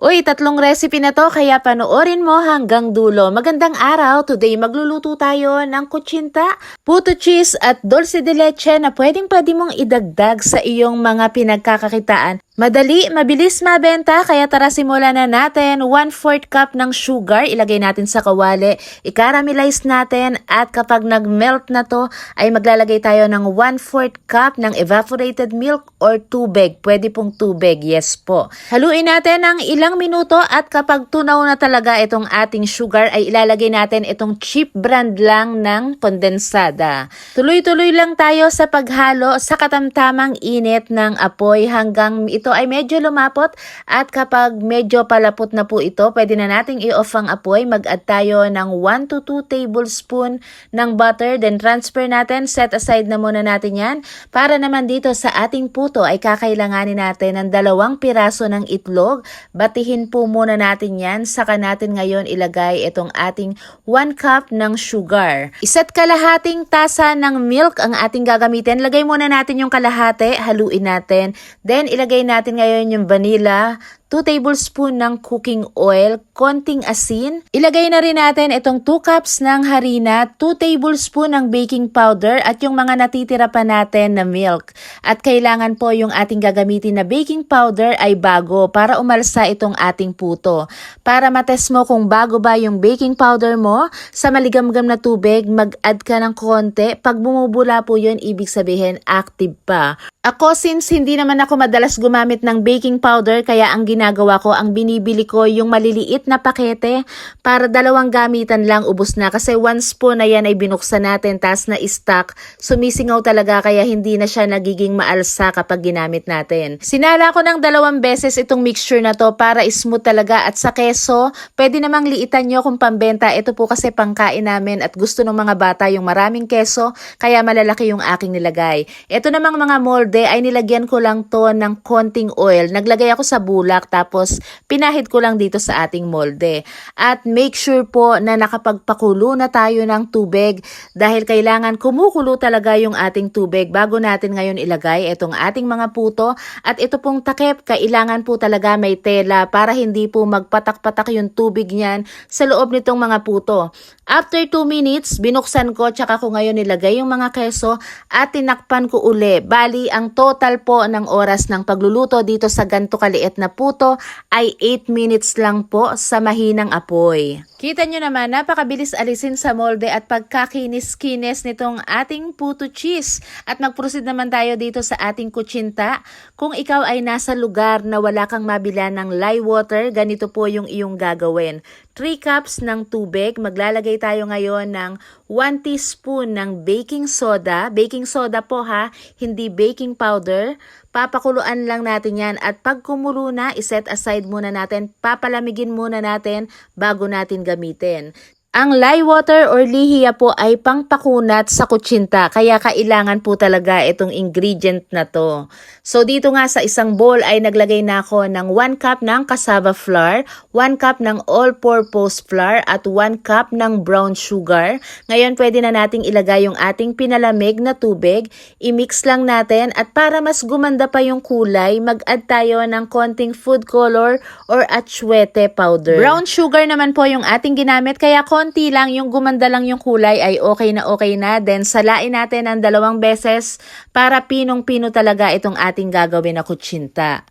Uy, tatlong recipe na to kaya panoorin mo hanggang dulo. Magandang araw. Today magluluto tayo ng kutsinta, puto cheese at dulce de leche na pwedeng pwede mong idagdag sa iyong mga pinagkakakitaan. Madali, mabilis mabenta, kaya tara simulan na natin. 1/4 cup ng sugar, ilagay natin sa kawali, i-caramelize natin at kapag nag-melt na to, ay maglalagay tayo ng 1/4 cup ng evaporated milk or tubig. Pwede pong tubig, yes po. Haluin natin ng ilang minuto at kapag tunaw na talaga itong ating sugar, ay ilalagay natin itong cheap brand lang ng kondensada. Tuloy-tuloy lang tayo sa paghalo sa katamtamang init ng apoy hanggang ito ay medyo lumapot at kapag medyo palapot na po ito, pwede na nating i-off ang apoy. Mag-add tayo ng 1 to 2 tablespoon ng butter, then transfer natin, set aside na muna natin yan. Para naman dito sa ating puto ay kakailanganin natin ng dalawang piraso ng itlog. Batihin po muna natin yan, saka natin ngayon ilagay itong ating 1 cup ng sugar. Isa't kalahating tasa ng milk ang ating gagamitin. Lagay muna natin yung kalahati, haluin natin. Then ilagay natin ngayon yung vanilla, 2 tablespoon ng cooking oil, konting asin. Ilagay na rin natin itong 2 cups ng harina, 2 tablespoon ng baking powder at yung mga natitira pa natin na milk. At kailangan po yung ating gagamitin na baking powder ay bago para umalsa itong ating puto. Para matest mo kung bago ba yung baking powder mo, sa maligamgam na tubig, mag-add ka ng konti. Pag bumubula po yun, ibig sabihin active pa. Ako since hindi naman ako madalas gumamit ng baking powder kaya ang ginagawa ko ang binibili ko yung maliliit na pakete para dalawang gamitan lang ubos na kasi one spoon na yan ay binuksan natin tas na stock sumisingaw talaga kaya hindi na siya nagiging maalsa kapag ginamit natin. Sinala ko ng dalawang beses itong mixture na to para smooth talaga at sa keso pwede namang liitan nyo kung pambenta ito po kasi pangkain namin at gusto ng mga bata yung maraming keso kaya malalaki yung aking nilagay. Ito namang mga mold molde ay nilagyan ko lang to ng konting oil. Naglagay ako sa bulak tapos pinahid ko lang dito sa ating molde. At make sure po na nakapagpakulo na tayo ng tubig dahil kailangan kumukulo talaga yung ating tubig bago natin ngayon ilagay itong ating mga puto. At ito pong takip, kailangan po talaga may tela para hindi po magpatak-patak yung tubig niyan sa loob nitong mga puto. After 2 minutes, binuksan ko tsaka ko ngayon nilagay yung mga keso at tinakpan ko uli. Bali, ang total po ng oras ng pagluluto dito sa ganto kaliit na puto ay 8 minutes lang po sa mahinang apoy. Kita nyo naman, napakabilis alisin sa molde at pagkakinis-kinis nitong ating puto cheese. At mag-proceed naman tayo dito sa ating kutsinta. Kung ikaw ay nasa lugar na wala kang mabila ng lye water, ganito po yung iyong gagawin. 3 cups ng tubig, maglalagay tayo ngayon ng 1 teaspoon ng baking soda. Baking soda po ha, hindi baking powder. Papakuluan lang natin yan at pag kumulo na, iset aside muna natin, papalamigin muna natin bago natin gamitin. Ang lye water or lihiya po ay pangpakunat sa kutsinta kaya kailangan po talaga itong ingredient na to. So dito nga sa isang bowl ay naglagay na ako ng 1 cup ng cassava flour, 1 cup ng all-purpose flour at 1 cup ng brown sugar. Ngayon pwede na nating ilagay yung ating pinalamig na tubig, i-mix lang natin at para mas gumanda pa yung kulay, mag-add tayo ng konting food color or atsuete powder. Brown sugar naman po yung ating ginamit kaya konti lang, yung gumanda lang yung kulay ay okay na okay na. Then salain natin ng dalawang beses para pinong-pino talaga itong ating gagawin na kutsinta.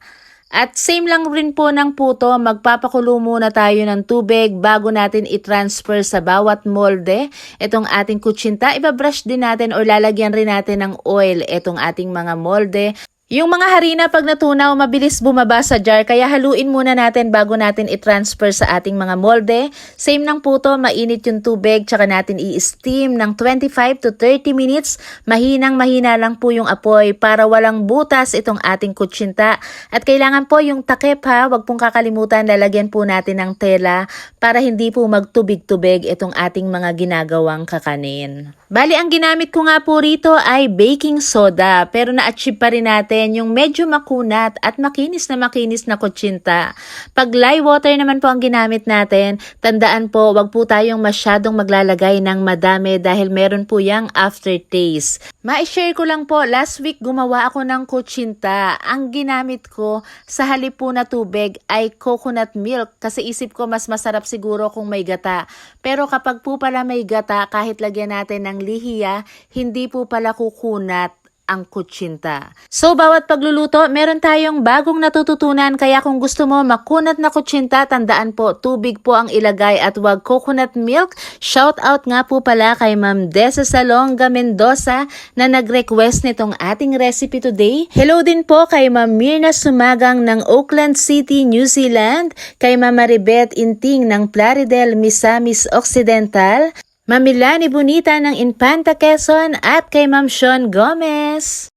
At same lang rin po ng puto, magpapakulo muna tayo ng tubig bago natin i-transfer sa bawat molde. Itong ating kutsinta, ibabrush din natin or lalagyan rin natin ng oil itong ating mga molde. Yung mga harina pag natunaw, mabilis bumaba sa jar kaya haluin muna natin bago natin i-transfer sa ating mga molde. Same ng puto, mainit yung tubig tsaka natin i-steam ng 25 to 30 minutes. Mahinang mahina lang po yung apoy para walang butas itong ating kutsinta. At kailangan po yung takip ha, wag pong kakalimutan lalagyan po natin ng tela para hindi po magtubig-tubig itong ating mga ginagawang kakanin. Bali, ang ginamit ko nga po rito ay baking soda. Pero na-achieve pa rin natin yung medyo makunat at makinis na makinis na kutsinta. Pag lye water naman po ang ginamit natin, tandaan po, wag po tayong masyadong maglalagay ng madami dahil meron po yung aftertaste. Ma-share ko lang po, last week gumawa ako ng kutsinta. Ang ginamit ko sa halip po na tubig ay coconut milk kasi isip ko mas masarap siguro kung may gata. Pero kapag po pala may gata, kahit lagyan natin ng lihiya, hindi po pala kukunat ang kutsinta. So, bawat pagluluto, meron tayong bagong natututunan. Kaya kung gusto mo makunat na kutsinta, tandaan po, tubig po ang ilagay at wag coconut milk. Shout out nga po pala kay Ma'am Desa Salonga Mendoza na nag-request nitong ating recipe today. Hello din po kay Ma'am Mirna Sumagang ng Auckland City, New Zealand. Kay Ma'am Maribet Inting ng Plaridel, Misamis Occidental. Ma'am Milani Bonita ng Infanta Quezon at kay Ma'am Sean Gomez.